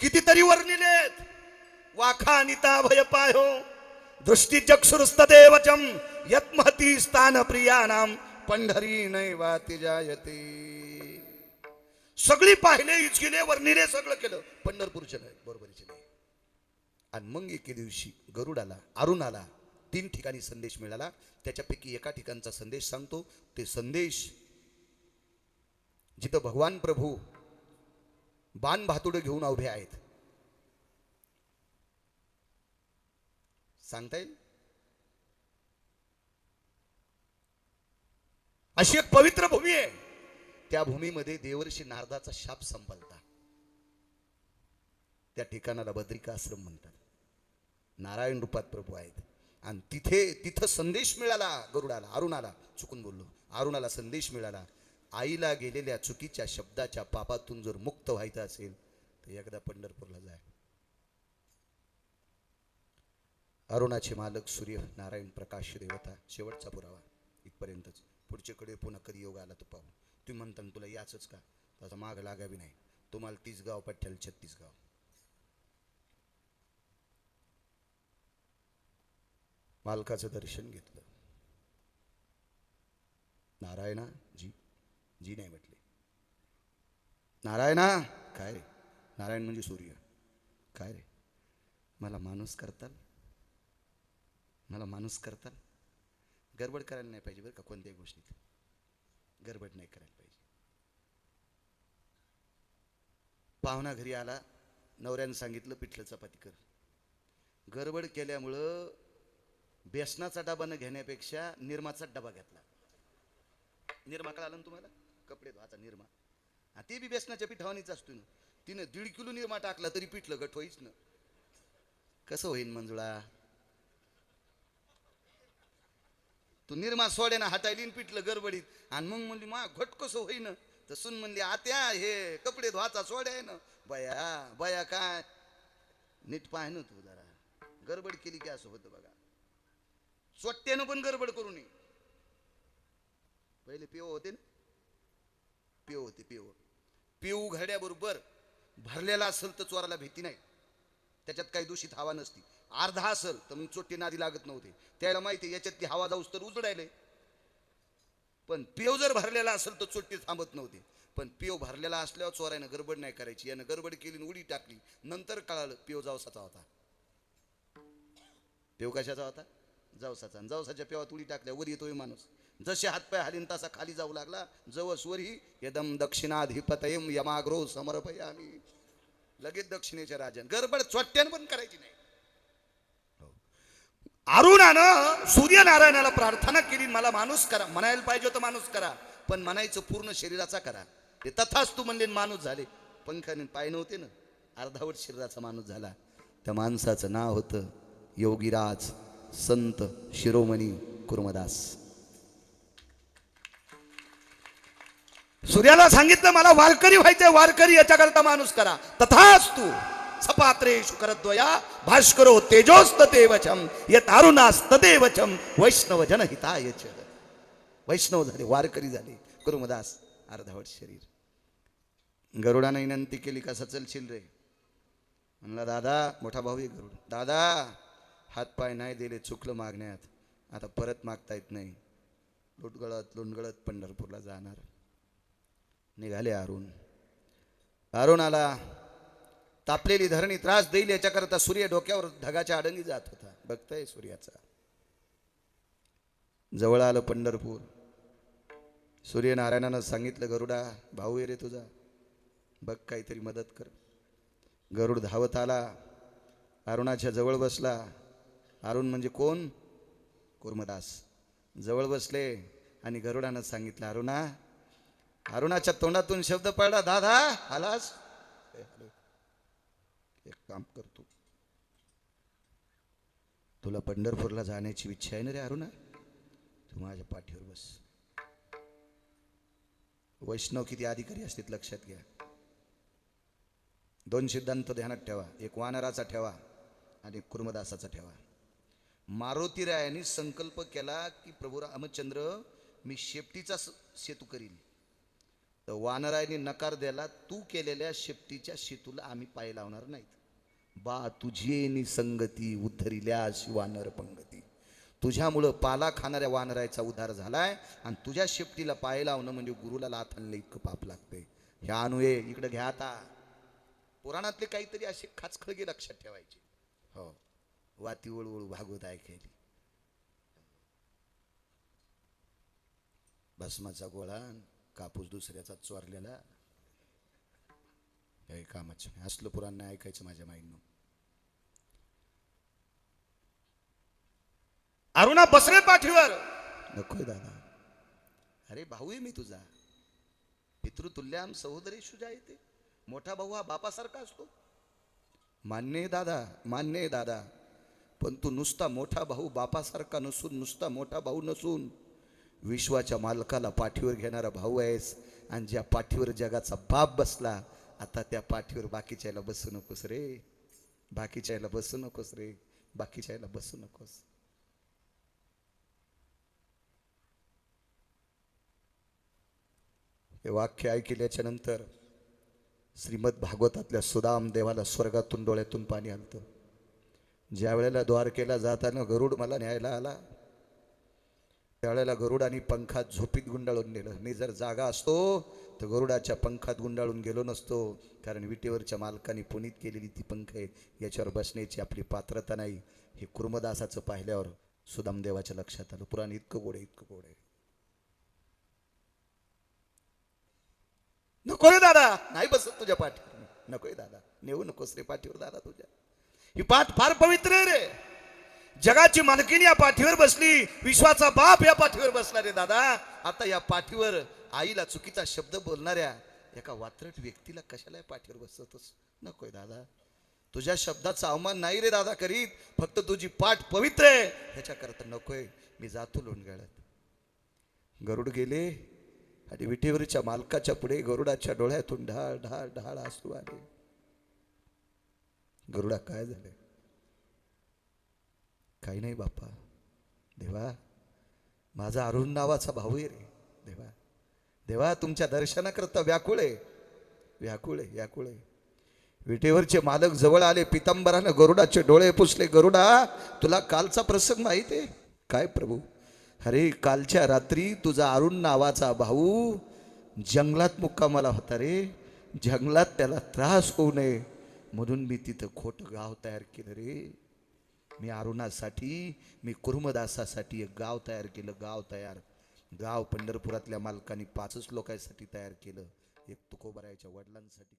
कितीतरी वर्णिलेत वाखा निता भय पायो. दृष्टी चक्षुरुस्तदेवचम यत्महती स्थान प्रियानाम. पंढरी नैवाती जायते सगळी पाहिले इचकिले वर्णिले सगळं केलं. पंढरपूरचे नाही बरोबरीचे नाही. आणि मग एके दिवशी गरुड आला अरुणाला तीन ठिकाणी संदेश मिळाला. त्याच्यापैकी एका ठिकाणचा संदेश सांगतो. ते संदेश जिथं भगवान प्रभू बाण भातुड घेऊन उभे आहेत. सांगता येईल? अशी एक पवित्र भूमी आहे. त्या भूमीमध्ये देवर्षी नारदाचा शाप संपलता. त्या ठिकाणाला बद्रिकाश्रम म्हणतात. नारायण रूपात प्रभू आहेत. आणि तिथे तिथं संदेश मिळाला गरुडाला अरुणाला चुकून बोललो. अरुणाला संदेश मिळाला. आईला गेलेल्या चुकीच्या शब्दाच्या पापातून जर मुक्त व्हायचं असेल तर एकदा पंढरपूरला जाय. अरुणाचे मालक सूर्य नारायण प्रकाश देवता शेवटचा पुरावा इथपर्यंतच. पुढच्याकडे पुन्हा कधी योग आला तर पाहू. तुम्ही म्हणता तुला याचंच का? त्याचा माग लागावी नाही. तुम्हाला तीस गाव पठ्ठ्याल छत्तीस गाव. मालकाचं दर्शन घेतलं. नारायणा जी नाही म्हटले. नारायणा काय रे? नारायण म्हणजे सूर्य. काय रे? मला माणूस करताल? मला माणूस करताल? गडबड करायला नाही पाहिजे बरं का कोणत्याही गोष्टीत. गडबड नाही करायला पाहिजे. पाहुणा घरी आला नवऱ्यानं सांगितलं पिठलं चपाती कर. गडबड केल्यामुळं बेसनाचा डबा न घेण्यापेक्षा निर्माचा डबा घेतला. निरमा कळालं ना तुम्हाला? कपडे धुवाचा निरमा. हा ते बी बेसनाच्या पिठावानीच असतो ना. तिनं दीड किलो निरमा टाकला तरी पिठलं गट होईच ना. कसं होईन मंजुळा? तू निरमा सोडे ना हातायलीन पिठलं गडबडीत. आणि मग म्हणली मा घट कसं होईन? तर सुन म्हणली आत्या हे कपडे धुवाचा सोड्या आहे ना. बया बया काय? नीट पाह ना तू जरा. गडबड केली की असं होतं बघा. स्वट्यानं पण गडबड करू नये. पहिले पिओ होते ना. पेव होते पिओ पिऊ घड्याबरोबर भरलेला असेल तर चोराला भीती नाही. त्याच्यात काही दूषित हवा नसती. अर्धा असेल तर मग चोट्टी नादी लागत नव्हते. त्याला माहिती आहे, याच्यात ती हवा जाऊस तर उजडायले. पण पिव जर भरलेला असेल तर चोट्टी थांबत नव्हती. पण पिव भरलेला असल्यावर चोरायनं गडबड नाही करायची. यानं गडबड केली आणि उडी टाकली. नंतर कळालं पिव जावसाचा होता. पेव कशाचा होता? जावसाचा. जावसाच्या पेवात उडी टाकल्या वर येतोय माणूस. जसे हातपाय हालीन तसा खाली जाऊ लागला. जवस वरही यदम दक्षिणाधिपतयम यमाग्रो समर्पयामी. लगेच दक्षिणेच्या राजन गडबड चोट्यान पण करायची नाही. अरुणानं सूर्यनारायणाला प्रार्थना केली मला माणूस करा. म्हणायला पाहिजे होतं माणूस करा पण म्हणायचं पूर्ण शरीराचा करा. ते तथाच तू म्हणले माणूस झाले. पंखाने पाय नव्हते ना अर्धावट शरीराचा माणूस झाला. त्या माणसाचं नाव होतं योगीराज संत शिरोमणी कुर्मदास. सूर्याला सांगितलं मला वारकरी व्हायचंय वारकरी याच्याकरता माणूस करा. तथाच तू सपात्रेषु करद्वया भास्करो तेजोस्त देवचम यत अरुणास्त देवचम वैष्णव जनहिताय वैष्णव झाले वारकरी झाले कुरुमदास अर्धावट शरीर। गरुडाने विनंती केली कसा चलशील रे? म्हणला दादा मोठा भाऊ आहे गरुड. दादा हातपाय नाही दिले चुकलं मागण्यात. आता परत मागता येत नाही. लुटगळत लुंडगळत पंढरपूरला जाणार. निघाले अरुण. अरुणाला तापलेली धरणी त्रास देईल याच्याकरता सूर्य डोक्यावर ढगाच्या आडंगी जात होता. बघताय सूर्याचा. जवळ आलं पंढरपूर. सूर्यनारायणानं सांगितलं गरुडा भाऊ ये रे तुझा. बघ काहीतरी मदत कर. गरुड धावत आला. अरुणाच्या जवळ बसला. अरुण म्हणजे कोण? कुर्मदास. जवळ बसले आणि गरुडानं सांगितलं अरुणा अरुणाच्या तोंडातून शब्द पडला दादा आलास? एक काम करतो. तुला पंढरपूरला जाण्याची इच्छा आहे ना रे अरुणा? तू माझ्या पाठीवर बस. वैष्णव किती अधिकारी असतील लक्षात घ्या. दोन सिद्धांत ध्यानात ठेवा. एक वानराचा ठेवा आणि कुर्मदासाचा ठेवा. मारुती रायांनी संकल्प केला की प्रभू रामचंद्र मी शेपटीचा सेतू करीन. तर वानरायने नकार दिला तू केलेल्या शेपटीच्या शेतूला आम्ही पाय लावणार नाहीत. बा तुझी संगती उद्धरिल्या वानर पंगती. तुझ्यामुळं पाला खाणाऱ्या वानरायचा उद्धार झालाय आणि तुझ्या शेपटीला पाय लावणं म्हणजे गुरुला लाथ आणलं इतकं पाप लागते ह्या अनुये इकडे घ्या आता. पुराणातले काहीतरी असे खाचखळगे लक्षात ठेवायचे. हो वाती वळवळ भागवत ऐकायली भस्माचा गोळा. कापूस दुसऱ्याचा चोरलेला. हे कामाच नाही. असलं पुराण ऐकायचं माझ्या माईनं अरुणा बसरे पाठीवर. नकोय दादा. अरे भाऊ आहे मी तुझा. पितृतुल्याम सहोदरी शुजा येते मोठा भाऊ हा बापासारखा असतो. मान्य आहे दादा मान्य आहे दादा. पण तू नुसता मोठा भाऊ बापासारखा नसून नुसता मोठा भाऊ नसून विश्वाच्या मालकाला पाठीवर घेणारा भाऊ आहेस आणि ज्या पाठीवर जगाचा बाप बसला आता त्या पाठीवर बाकीच्याला बसू नकोस रे. बाकीच्याला बसू नकोस रे. बाकीच्याला बसू नकोस. हे वाक्य ऐकल्याच्या नंतर श्रीमद भागवतातल्या सुदाम देवाला स्वर्गातून डोळ्यातून पाणी आलतं. ज्या वेळेला द्वारकेला जाताना गरुड मला न्यायला आला त्यावेळेला गरुडाने पंखात झोपीत गुंडाळून नेलं. मी जर जागा असतो तर गरुडाच्या पंखात गुंडाळून गेलो नसतो कारण विटेवरच्या मालकाने पुनीत केलेली ती पंख आहे याच्यावर बसण्याची आपली पात्रता नाही. हे कुर्मदासाचं पाहिल्यावर सुदामदेवाच्या लक्षात आलं. पुराण इतकं गोड आहे इतकं गोड आहे. नको रे दादा नाही बसत तुझ्या पाठीवर. नकोय दादा नेऊ नकोस रे पाठीवर दादा तुझ्या. ही पाठ फार पवित्र आहे रे. जगाची मालकीन या पाठीवर बसली. विश्वाचा बाप या पाठीवर बसला रे दादा. आता या पाठीवर आईला चुकीचा शब्द बोलणाऱ्या एका वात्रट व्यक्तीला कशाला या पाठीवर बसतोस नकोय दादा. तुझ्या शब्दाचा अवमान नाही रे दादा करीत. फक्त तुझी पाठ पवित्र आहे. ह्याच्याकरता नकोय. मी जातो लोणगाळ्यात गरुड गेले आणि विटेवरच्या मालकाच्या पुढे गरुडाच्या डोळ्यातून ढाळ ढाळ ढाळ असू आले. गरुडा काय झाले? काही नाही बाप्पा. देवा माझा अरुण नावाचा भाऊ आहे रे. देवा देवा तुमच्या दर्शनाकरता व्याकुळ आहे. व्याकुळ आहे व्याकुळ आहे. विटेवरचे मालक जवळ आले पितांबरानं गरुडाचे डोळे पुसले. गरुडा तुला कालचा प्रसंग माहिती आहे? काय प्रभू? अरे कालच्या रात्री तुझा अरुण नावाचा भाऊ जंगलात मुक्कामाला होता रे. जंगलात त्याला त्रास होऊ नये म्हणून मी तिथं खोटं गाव तयार केलं रे. मी अरुणासाठी मी कुर्मदासासाठी एक गाव तयार केलं गाव तयार. गाव पंढरपुरातल्या मालकांनी पाचच लोकांसाठी तयार केलं. एक तुकोबरायाच्या वडिलांसाठी